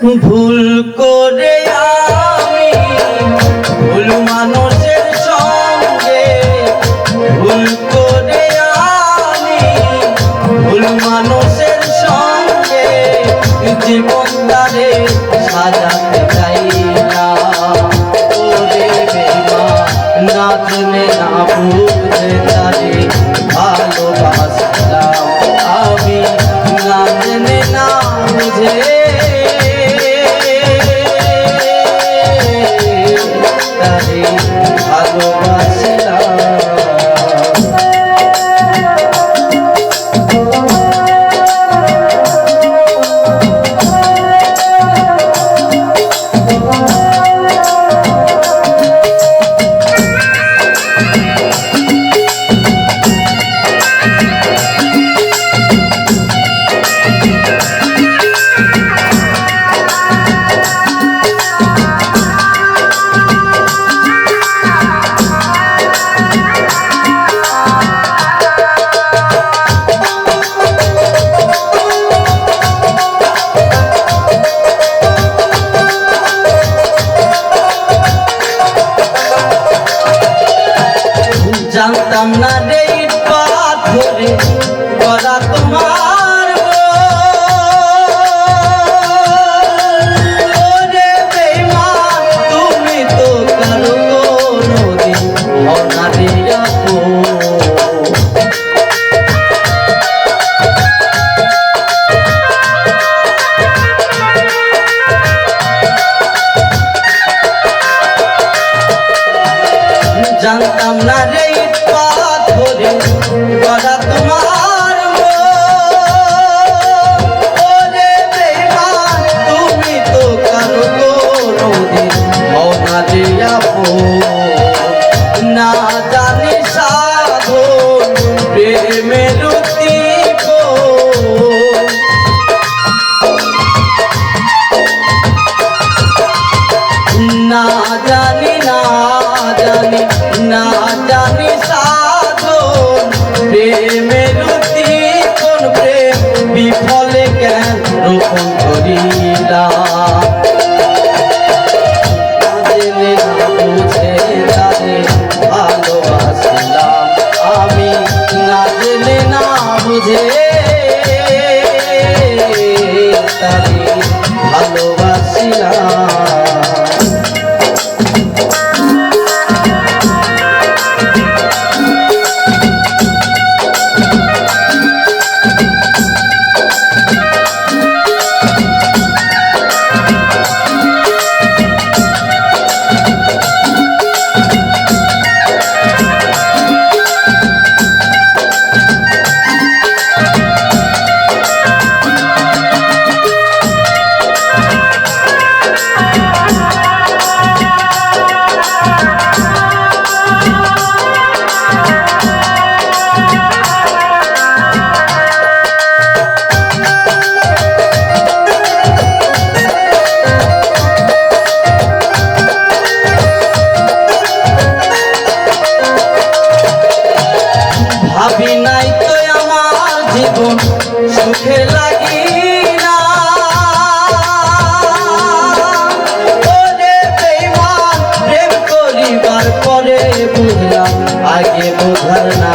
ভুল করে আমি ভুল মানুষের সঙ্গে, ভুল করে আমি ভুল মানুষের সঙ্গে জীবন তারে সাজাতে চাই নাচনে না বুঝে তারে ভালোবাসলাম। আমি নাচনে না বুঝে নাই তো আমার জীবন সুখে লাগি না। প্রেম করিবার পরে বুঝলাম আগে বুঝার না।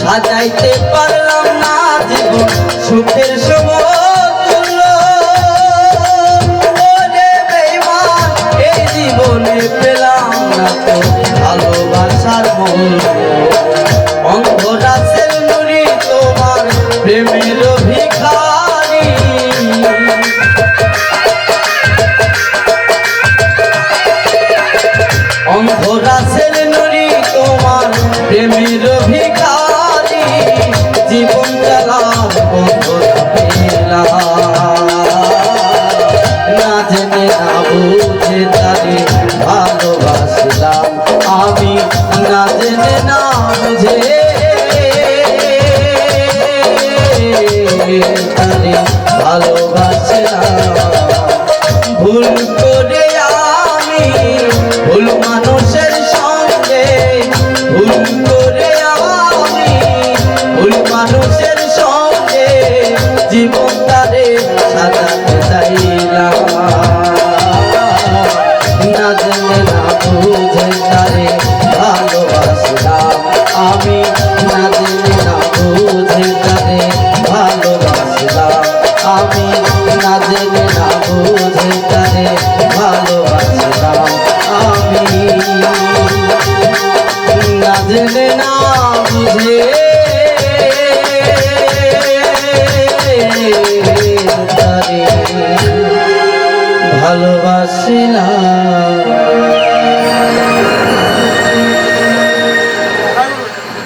সাজাইতে পারলাম না জীবন সুখের সুখ প্রেমের বুঝে তারে ভালোবাসিলাম